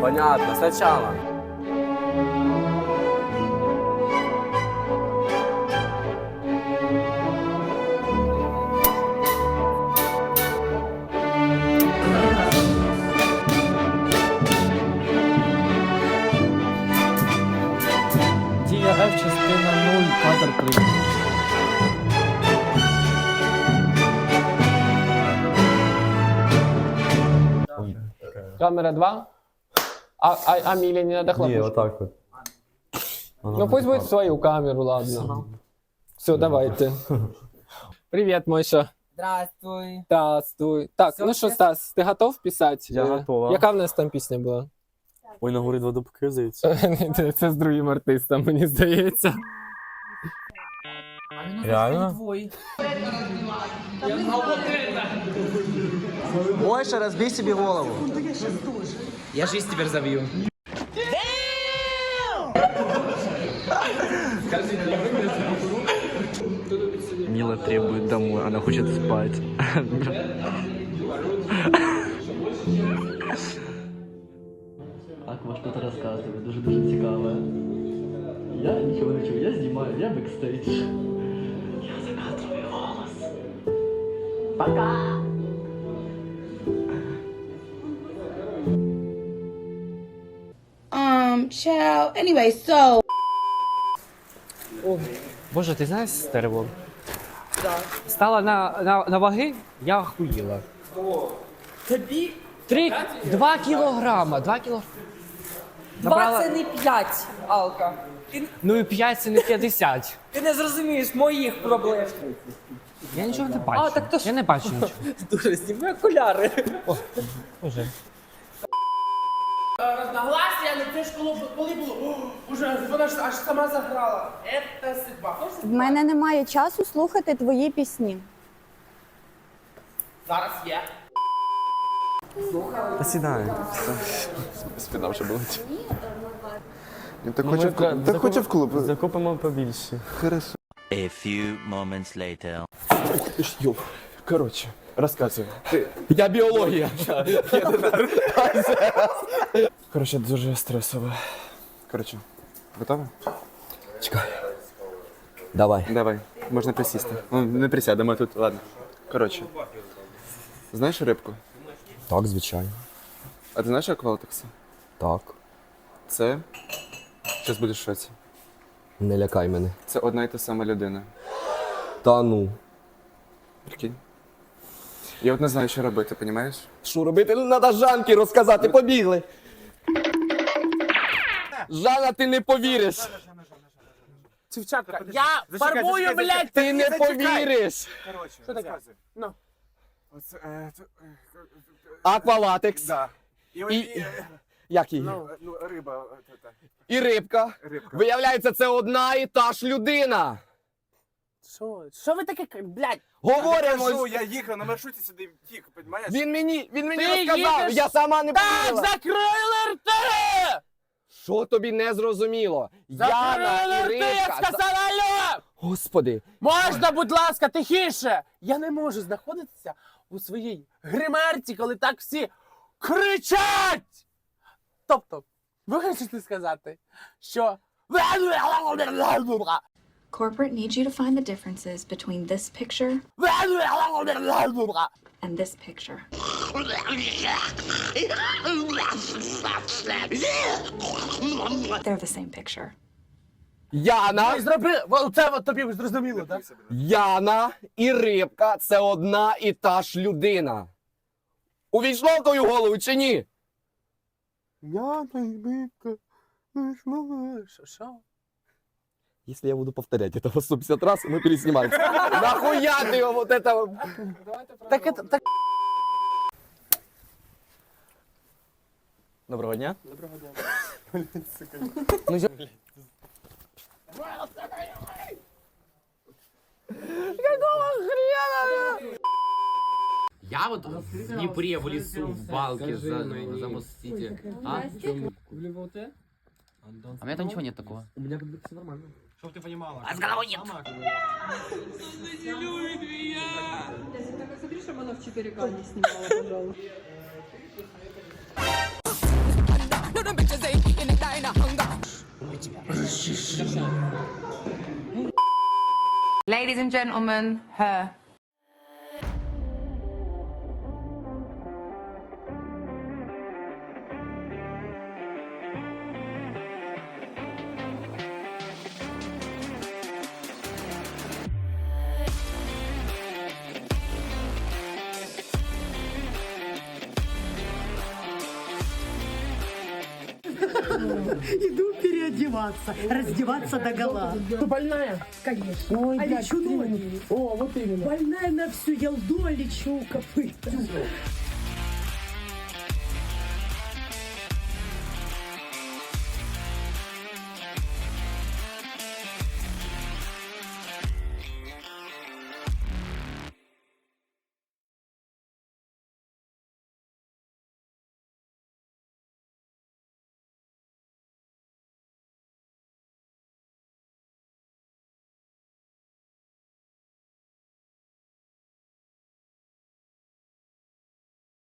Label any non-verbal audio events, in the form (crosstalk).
Понятно, сначала. Камера 2. А, а, а Миле не надо хлопнуть? отак от. Ну пусть будет свою камеру, ладно. Все, давайте. Привет, Мойша. Здравствуй. Здравствуй. Так, Всё, ну що? Стас, ти готов писати? Я Е, готова. Яка в нас там пісня була? Ой, на горі два дубки, здається. (laughs) Це з другим артистом, мені здається. Реально? Твой. Мойша, розбий собі голову. Я жизнь теперь забью. Мила требует домой, она хочет спать. Аква что-то рассказывает, дуже-дуже цікаве. Я нічого не чую, я знімаю, я бекстейдж. Я закадрую голос. Пока! Child. Anyway, so Боже, ти знаєш стерво? Стала на, на, на ваги, я охуїла. Тобі Три, два кілограма, два кіло... два Набрала- це не п'ять, Алка. Ти, Ну і п'ять це не 50. ти не зрозумієш моїх проблем. Я нічого не бачу. А, так то ж- Я не бачу нічого. (laughs) Дуже зніми окуляри. Боже. Разногласия, але це ж коли, коли було, О, уже вона ж аж сама заграла. Это судьба. В мене немає часу слухати твої пісні. зараз є? Та сідай. Спина вже болить. Він так Ну, хоче, в клуб. Так хоче в клуб. Закупимо побільше. Хорошо. A few moments later. Йоп. Коротше, розказую. Я біологія. (laughs) (laughs) Коротше, дуже стресово. Коротше, готова? Чекай. Давай. Давай, можна присісти. Ну, не присядемо тут, ладно. Коротше. Знаєш рибку? Так, звичайно. А ти знаєш аквалатекса? Так. Це. Щас будеш в шоці. Не лякай мене. Це одна і та сама людина. Та ну. Прикинь. Я от не знаю, що робити, понімаєш? Що робити? Ну, Надо Жанки розказати, побігли. Жанна, ти не повіриш. Дівчатка, я фарбую, блядь! Ти не повіриш. Що таке? Ну. Аквалатекс. Да. І... Як її? ну, риба. І рибка. Рибка. Виявляється, це одна і та ж людина. Що? Що ви таке, блядь? Говоримо. я їхав на маршруті сюди тік, понімаєш? Він мені, він мені Ти розказав, їдеш? я сама не Так, повірила. закрили рти! Що тобі не зрозуміло? Яна Закрили і рти, я рибка. сказала, алло! Господи, Можна, будь ласка, тихіше! Я не можу знаходитися у своїй гримерці, коли так всі кричать! Тобто, ви хочете сказати, що. Corporate needs you to find the differences between this picture and this picture. They're the same picture. Яна, Зроби, оце от тобі зрозуміло, так? Яна і рибка це одна і та ж людина. Увійшло в твою голову чи ні? Я найбика. Що? Що? Если я буду повторять это по 150 раз, мы переснимаем. Нахуя ты его вот это... Так, это, так Доброго дня. Я вот в Дніпрі, в лісу, в балки за, замостите. А? Чому? А у меня там ничего нет такого. У меня как бы все нормально. Чтоб ты понимала. А с головой нет. Смотри, чтобы она в 4К не снимала, пожалуйста. Ladies and gentlemen, her. Иду переодеваться, раздеваться до гола. Ты больная? Конечно. Ой, а лечу ноги. О, вот именно. Больная на всю елду, а лечу копыта.